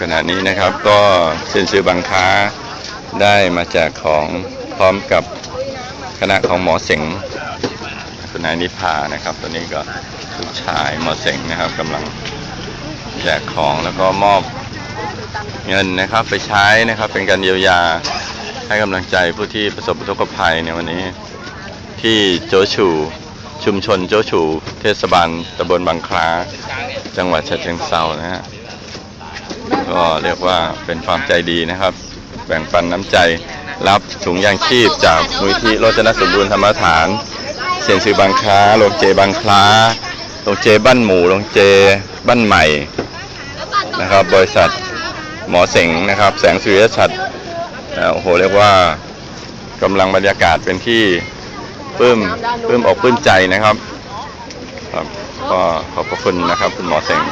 ขณะนี้นะครับก็เซ็นซื้อบางค้าได้มาแจกของพร้อมกับคณะของหมอเสงคุณนายนิพานะครับตอนนี้ก็ลูกชายหมอเสงนะครับกำลังแจกของแล้วก็มอบเงินนะครับไปใช้นะครับเป็นการเยียวยาให้กำลังใจผู้ที่ประสบอุทกภัยในวันนี้ ที่โจชูชุมชนโจชูเทศบาลตำบลบางคล้า จังหวัดฉะเชิงเซานะฮะ ก็เรียกว่าเป็นความใจดีนะครับ แบ่งปันน้ำใจรับถุงยางชีพจากมูลที่โรจนสมบูรณ์ธรรมฐานเสียนซือบางค้าโรงเจบางคล้าโรงเจบ้านหมูโรงเจบ้านใหม่นะครับ บริษัทหมอเสงนะครับ แสงสุริยชัดโอ้โหเรียกว่ากำลังบรรยากาศเป็นที่ปลื้มปลื้มอกปลื้มใจนะครับครับก็ขอบพระคุณนะครับ คุณหมอเสง